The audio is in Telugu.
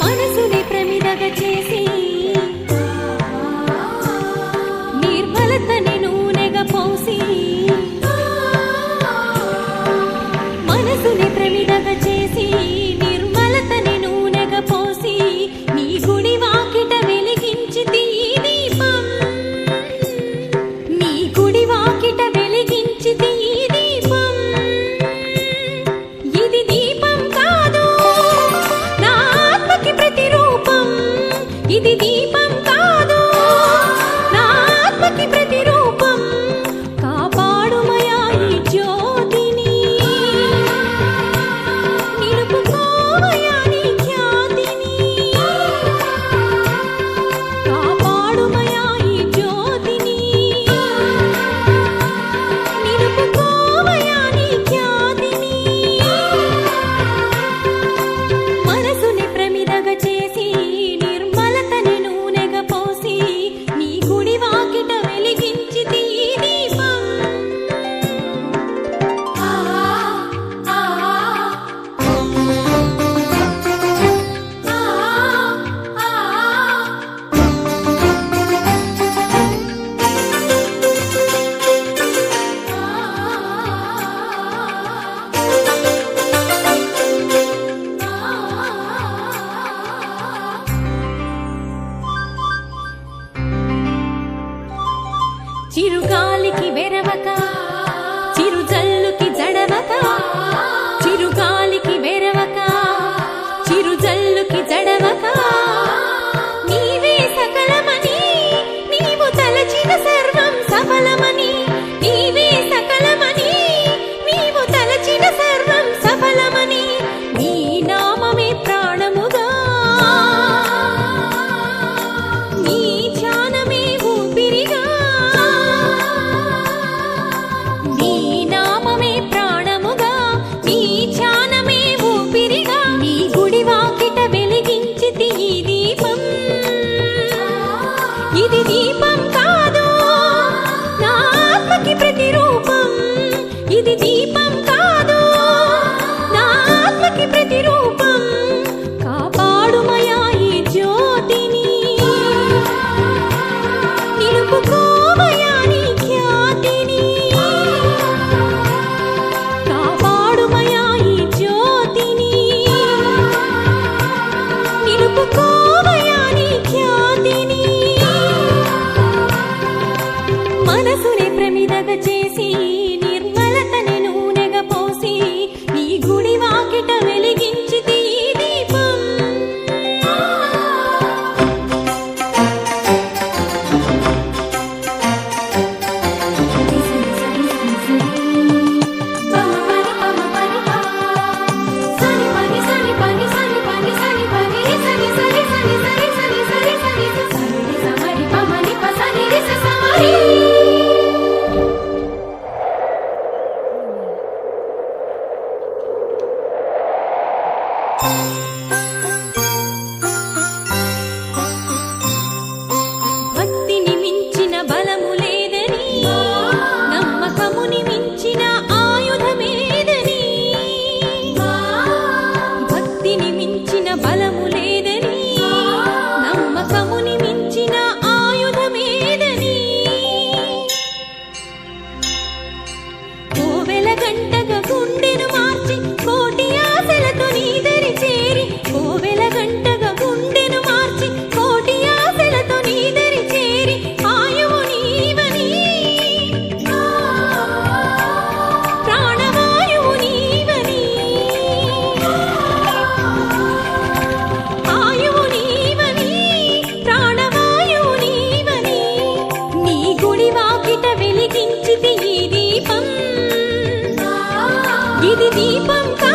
మనసుని ప్రమిదగ చేసి చిరుగాలికి వెరవక Coco. గుడి వాకిట వెలిగించితి ఈ దీపం. ఇది దీపం కా